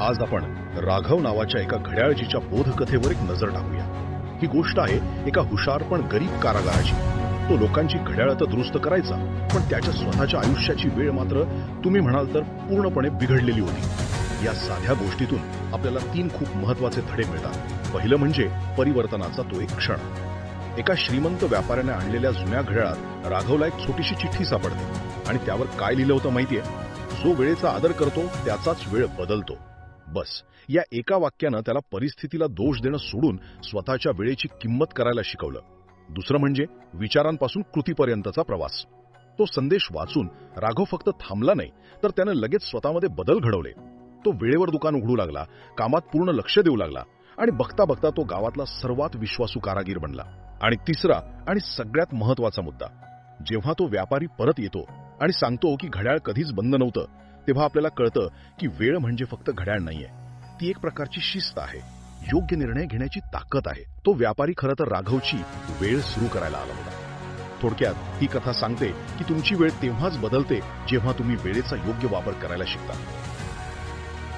आज आपण राघव नावाच्या एका घड्याळजीच्या बोधकथेवर एक नजर टाकूया. ही गोष्ट आहे एका हुशार पण गरीब कारागाराची. तो लोकांची घड्याळ तर दुरुस्त करायचा पण त्याच्या स्वतःच्या आयुष्याची वेळ मात्र तुम्ही म्हणाल तर पूर्णपणे बिघडलेली होती. या साध्या गोष्टीतून आपल्याला तीन खूप महत्त्वाचे धडे मिळतात. पहिलं म्हणजे परिवर्तनाचा तो एक क्षण. एका श्रीमंत व्यापाऱ्याने आणलेल्या जुन्या घड्याळात राघवला एक छोटीशी चिठ्ठी सापडते आणि त्यावर काय लिहिलं होतं माहितीये? जो वेळेचा आदर करतो त्याचाच वेळ बदलतो. बस. या एका वाक्यानं त्याला परिस्थितीला दोष देणं सोडून स्वतःच्या वेळेची किंमत करायला शिकवलं. दुसरं म्हणजे विचारांपासून कृतीपर्यंतचा प्रवास. तो संदेश वाचून राघव फक्त थांबला नाही तर त्यानं लगेच स्वतःमध्ये बदल घडवले. तो वेळेवर दुकान उघडू लागला कामात पूर्ण लक्ष देऊ लागला आणि बघता बघता तो गावातला सर्वात विश्वासू कारागीर बनला. आणि तिसरा आणि सगळ्यात महत्त्वाचा मुद्दा जेव्हा तो व्यापारी परत येतो आणि सांगतो की घड्याळ कधीच बंद नव्हतं तेव्हा आपल्याला कळतं की वेळ म्हणजे फक्त घड्याळ नाहीये. ती एक प्रकारची शिस्त आहे. योग्य निर्णय घेण्याची ताकद आहे. तो व्यापारी खरं तर राघवची वेळ सुरू करायला आला होता. थोडक्यात ही कथा सांगते की तुमची वेळ तेव्हाच बदलते जेव्हा तुम्ही वेळेचा योग्य वापर करायला शिकता.